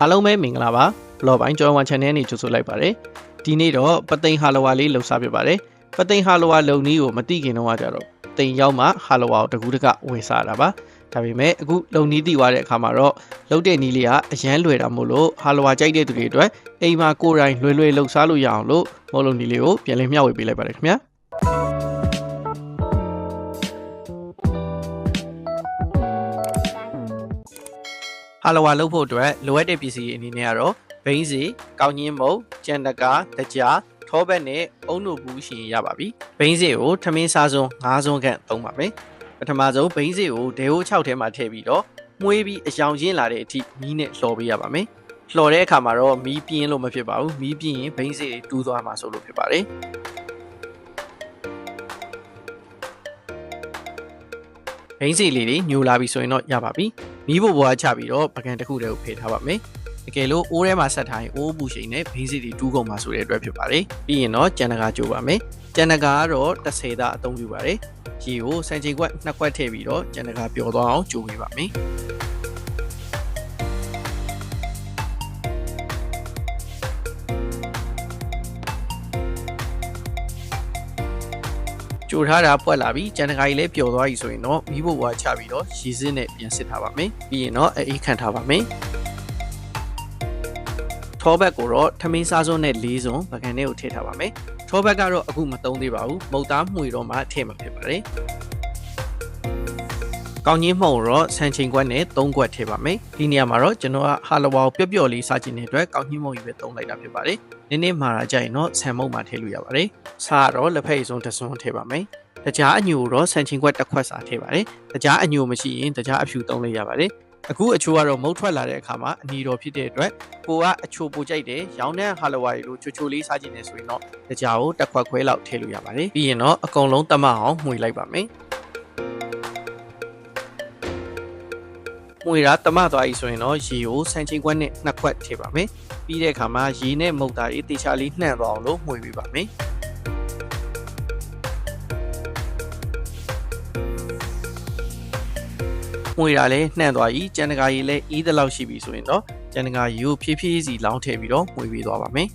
အားလုံးပဲမင်္ဂလာပါဘလော့ပိုင်းကျော်ဝန် channel နဲ့ကြိုဆိုလိုက်ပါတယ်ဒီနေ့တော့ပသိမ်ဟာလဝါလေးလှူစားပြပါတယ်ပသိမ်ဟာလဝါလုံနည်းကိုမသိခင်တော့ကြတော့တိမ်ရောက်မှဟာလဝါကိုတကူးတကဝယ်စားတာပါဒါပေမဲ့အခုလုံနီးတည်သွားတဲ့အခါမှာတော့လှုပ်တဲ့နီးလေးကအရန်လွယ်တာမို့လို့ဟာလဝါကြိုက်တဲ့သူတွေအတွက်အိမ်မှာကိုယ်တိုင်လွယ်လွယ်လှုပ်စားလို့ရအောင်လို့မော်လုံနီးလေးကိုပြန်လည်မျှဝေပေးလိုက်ပါတယ်ခင်ဗျာ ဟာလဝါလှုပ်ဖို့အတွက်လိုအပ်တဲ့ပစ္စည်းအနေနဲ့ကတော့ဘိန်းစီကောင်းညင်းမုံကြံတကာတကြားထောဘက်နဲ့အုံနိုဘူးရှင်ရပါပြီဘိန်းစီကိုထမင်းစားစုံ၅စုံခန့်သုံးပါမယ်ပထမဆုံးဘိန်းစီကိုဒေဟို6ထဲမှာထည့်ပြီးတော့မှုေးပြီးအယောင်ရင်းလာတဲ့အထိမီးနဲ့လှော်ပေးရပါမယ်လှော်တဲ့အခါမှာတော့မီးပြင်းလို့မဖြစ်ပါဘူးမီးပြင်းရင်ဘိန်းစီတွေတူးသွားမှာဆိုလို့ဖြစ်ပါတယ် ဘိန်းစီလေးတွေညိုလာပြီဆိုရင်တော့ရပါပြီမီးဘိုဘွားချပြီးတော့ပကံတစ်ခုတည်းကိုဖေထားပါမယ်တကယ်လို့အိုးထဲမှာဆက်ထားရင်အိုးပူချိန်နဲ့ဘိန်းစီတွေတူးကုန်မှာဆိုတဲ့အတွက်ဖြစ်ပါတယ်ပြီးရင်တော့ကြံတကာကြိုးပါမယ်ကြံတကာကတော့30သားအသုံးပြုပါတယ်ရေကိုစံချိန်ခွက်နှစ်ခွက်ထည့်ပြီးတော့ကြံတကာပျော်သွားအောင်ကြိုးပေးပါမယ် ကြိုထားတာပွက်လာပြီးကြံတကာကြီးလည်းပျော်သွားပြီဆိုရင်တော့မီးဘိုဘွားချပြီးတော့ရေစစ်နဲ့ပြန်စစ်ထားပါမယ်ပြီးရင်တော့အေးခန့်ထားပါမယ်ထောဘက်ကိုတော့ထမင်းစားစွန်းနဲ့၄စွန်းပကံထဲကိုထည့်ထားပါမယ်ထောဘက်ကတော့အခုမသုံးသေးပါဘူးမုတ်သားမှွေတော့မှထည့်မှာဖြစ်ပါတယ် ကောင်းကြီးမှုံတော့ဆန်ချိန်ခွက်နဲ့၃ခွက်ထည့်ပါမယ်ဒီနေရာမှာတော့ကျွန်တော်ကဟာလဝါကိုပျော့ပျော့လေးစားခြင်းတဲ့အတွက်ကောင်းကြီးမှုံကြီးပဲသုံးလိုက်တာဖြစ်ပါတယ်နည်းနည်းမာတာကြရင်တော့ဆန်မုံမှာထည့်လို့ရပါတယ်စားတော့လက်ဖက်ရည်စုံတစ်စွန်းထည့်ပါမယ်တကြားအညိုတော့ဆန်ချင်းခွက်တစ်ခွက်စာထည့်ပါတယ်တကြားအညိုမရှိရင်တကြားအဖြူသုံးလိုက်ရပါတယ်အခုအချိုးကတော့မုတ်ထွက်လာတဲ့အခါမှာအနီတော်ဖြစ်တဲ့အတွက်ကိုကအချိုးပိုကြိုက်တယ်ရောင်းတဲ့ဟာလဝါရီလိုချိုချိုလေးစားခြင်းနေဆိုရင်တော့တကြားကိုတစ်ခွက်ခွဲလောက်ထည့်လို့ရပါတယ်ပြီးရင်တော့အကုန်လုံးတမအောင်မှွေလိုက်ပါမယ် မှွေတာတမသွားပြီဆိုရင်တော့ရေကိုဆန်ချင်းခွက်နဲ့နှစ်ခွက်ထည့်ပါမယ်ပြီးတဲ့အခါမှာရေနဲ့မုတ်သားလေးတေချာလေးနှံ့သွားအောင်လို့မှွေပေးပါမယ်မှွေတာလည်းနှံ့သွားပြီကြံတကာကြီးလည်းအီးသလောက်ရှိပြီဆိုရင်တော့ကြံတကာကြီးကိုဖြည်းဖြည်းစီလောင်းထည့်ပြီးတော့မှွေပေးသွားပါမယ်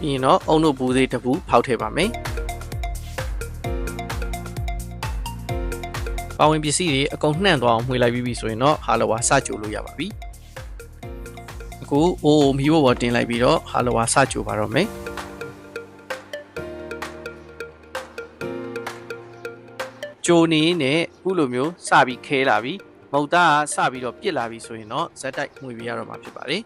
ပြီးရင်တော့အုံတို့ဘူးသေးတစ်ဘူးဖောက်ထည့်ပါမယ်ပါဝင်ပစ္စည်းတွေအကုန်နှံ့သွားအောင်မှွေလိုက်ပြီးပြီဆိုရင်တော့ဟာလဝါစကြိုလို့ရပါပြီအခုအိုးမီးဘဘောတင်လိုက်ပြီးတော့ဟာလဝါစကြိုပါတော့မယ်ကြိုနေနဲ့အခုလိုမျိုးစပြီးခဲလာပြီးမုတ်သားကစပြီးတော့ပြစ်လာပြီးဆိုရင်တော့ဇက်တိုက်မှွေပြရတော့မှာဖြစ်ပါတယ်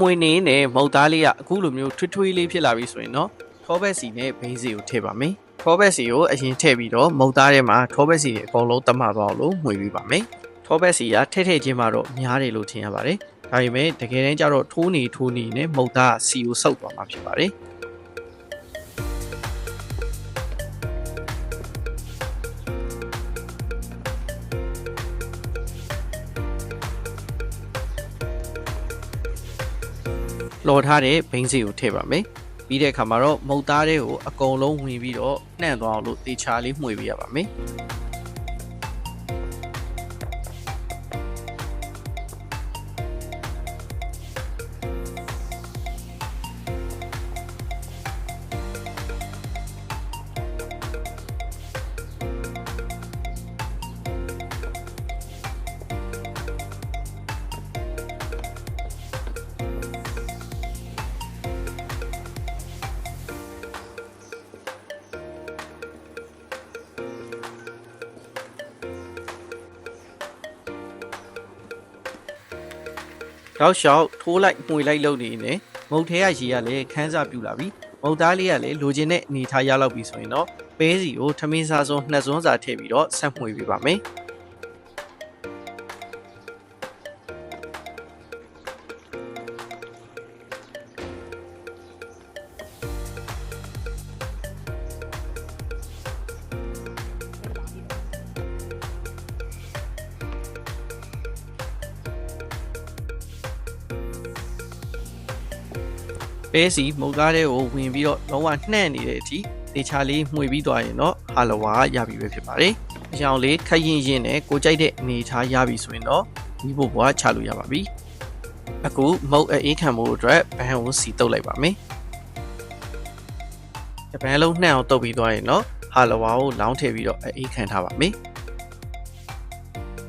မှွေနေနဲ့မုတ်သားလေးကအခုလိုမျိုးထွေးထွေးလေးဖြစ်လာပြီဆိုရင်တော့ထောဘက်စီနဲ့ဘိန်းစီကိုထည့်ပါမယ်ထောဘက်စီကိုအရင်ထည့်ပြီးတော့မုတ်သားထဲမှာထောဘက်စီတွေအကုန်လုံးတတ်မှသွားအောင်လို့မှွေပေးပါမယ်ထောဘက်စီကထဲထဲချင်းမှတော့များတယ်လို့ထင်ရပါတယ်ဒါပေမဲ့တကယ်တမ်းကျတော့ထိုးနေထိုးနေနဲ့မုတ်သားကစီကိုဆုပ်သွားမှာဖြစ်ပါတယ် လော်ထားတဲ့ဘိန်းစီကိုထည့်ပါမယ်ပြီးတဲ့အခါမှာတော့မုတ်သားတွေကိုအကုန်လုံးဝင်ပြီးတော့နှံ့သွားအောင်လို့တေချာလေးမှွေပေးရပါမယ် တောက်လျှောက်ထိုးလိုက်မှွေလိုက်လုပ်နေနေမုတ်ထဲကရေကလည်းခန်းစားပြူလာပြီမုတ်သားလေးကလည်းလိုချင်တဲ့အနေထားရလောက်ပြီဆိုရင်တော့ပဲစီကိုထမင်းစားစုံနှစ်စွန်းစာထည့်ပြီးတော့ဆက်မှွေပေးပါမယ် ပဲစီမုတ်ကားတဲ့ကိုဝင်ပြီးတော့လုံးဝနှံ့နေတဲ့အထိတေချာလေးမှွေပြီးသွားရင်တော့ဟာလဝါရပြီပဲဖြစ်ပါတယ်။အကြောင်းလေးခက်ရင်ရင်နဲ့ကိုကြိုက်တဲ့အနေထားရပြီဆိုရင်တော့ဒီဘို့ဘွားချလို့ရပါပြီ။အခုမုတ်အေးခံမှုအတွက်ဘန်ကိုစီတုပ်လိုက်ပါမယ်။ဒီဘန်လုံးနှံ့အောင်တုပ်ပြီးသွားရင်တော့ဟာလဝါကိုလောင်းထည့်ပြီးတော့အေးခံထားပါမယ်။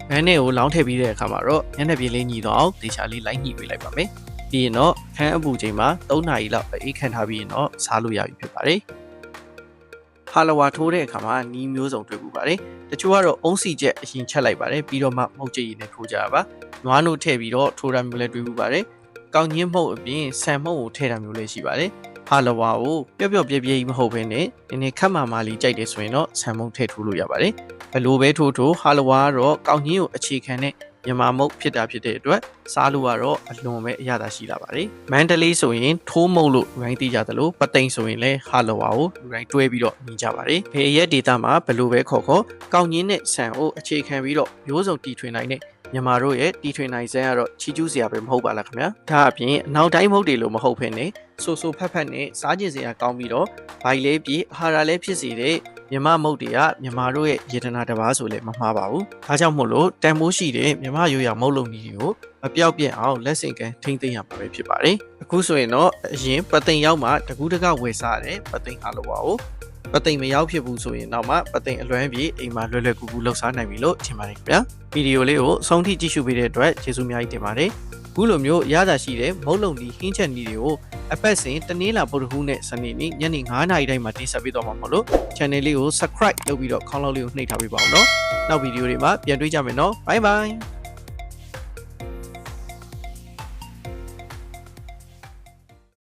ဘန်နဲ့ကိုလောင်းထည့်ပြီးတဲ့အခါမှာတော့ညနေပြေးလေးညီတော့အောင်တေချာလေးလိုက်ညှိပေးလိုက်ပါမယ်။ ပြီးရင်တော့ခန်းအပူချိန်မှာ3နာရီလောက်အေးခန့်ထားပြီးရင်တော့စားလို့ရပြီဖြစ်ပါတယ်။ဟာလဝါထိုးတဲ့အခါမှာနီးမျိုးစုံတွေ့ပူပါတယ်။တချို့ကတော့အုံးစီချက်အရင်ချက်လိုက်ပါတယ်ပြီးတော့မှမှုတ်ကြည့်ရည်နဲ့ထိုးကြတာပါ။နွားနို့ထည့်ပြီးတော့ထိုးတာမျိုးလည်းတွေ့ပူပါတယ်။ကောင်းချင်းမှုတ်အပြင်ဆန်မှုတ်ကိုထည့်တာမျိုးလည်းရှိပါတယ်။ဟာလဝါကိုပျော့ပျော့ပြဲပြဲကြီးမဟုတ်ဘဲနဲ့နည်းနည်းခက်မာမာလေးကြိုက်တယ်ဆိုရင်တော့ဆန်မှုတ်ထည့်ထိုးလို့ရပါတယ်။ဘလို့ပဲထိုးထိုးဟာလဝါကတော့ကောင်းချင်းကိုအခြေခံတဲ့ မြန်မာမုတ်ဖြစ်တာဖြစ်တဲ့အတွက်စားလို့ကတော့အလွန်ပဲအရသာရှိလာပါတယ်။မန္တလေးဆိုရင်ထိုးမုတ်လို့လူတိုင်းသိကြသလိုပသိမ်ဆိုရင်လည်းဟာလောဝါကိုလူတိုင်းတွဲပြီးတော့မြင်ကြပါတယ်။ဘယ်ရဲ့ဒေတာမှာဘလို့ပဲခေါ်ခေါ်ကောင်းကြီးနဲ့ဆန်ကိုအခြေခံပြီးတော့မျိုးစုံတီထွင်နိုင်တဲ့မြန်မာတို့ရဲ့တီထွင်နိုင်စဲကတော့ချီကျူးစရာပဲမဟုတ်ပါလားခင်ဗျာ။ဒါအပြင်အနောက်တိုင်းမုတ်တွေလို့မဟုတ်ဖ ೇನೆ ဆိုဆိုဖက်ဖက်နဲ့စားကျင်စရာကောင်းပြီးတော့ဘိုင်လေးပြီးအာဟာရလည်းဖြစ်စေတဲ့ မြမမုတ်တွေကမြမတို့ရဲ့ယေတနာတစ်ပါးဆိုလည်းမမှားပါဘူး။ဒါကြောင့်မို့လို့တန်မိုးရှိတဲ့မြမရိုးရမုတ်လုံကြီးတွေကိုမပြောက်ပြက်အောင်လက်ဆင့်ကမ်းထိမ့်သိမ်းရမှာပဲဖြစ်ပါတယ်။အခုဆိုရင်တော့အရင်ပသိမ်ရောက်မှတကူးတကဝယ်စားတဲ့ပသိမ်အားလုံးပါကိုပသိမ်မရောက်ဖြစ်ဘူးဆိုရင်တော့မှပသိမ်အလွမ်းပြေအိမ်မှာလွယ်လွယ်ကူကူလှုပ်ရှားနိုင်ပြီလို့ထင်ပါတယ်ခင်ဗျာ။ဗီဒီယိုလေးကိုအဆုံးထိကြည့်ရှုပေးတဲ့အတွက်ကျေးဇူးအများကြီးတင်ပါတယ်။ ခုလိုမျိုးရတာရှိတဲ့မုတ်လုံဒီဟင်းချက်နီးတွေကိုအပတ်စဉ်တနင်္လာပုရဟူးနဲ့စနေနေ့ညနေ9:00နာရီတိုင်းမှာတင်ဆက်ပေးသွားမှာမဟုတ်လို့ channel လေးကို subscribe လုပ်ပြီးတော့ခေါင်းလောက်လေးကိုနှိပ်ထားပေးပါဦးနော်နောက်ဗီဒီယိုတွေမှာပြန်တွေ့ကြမယ်နော် bye bye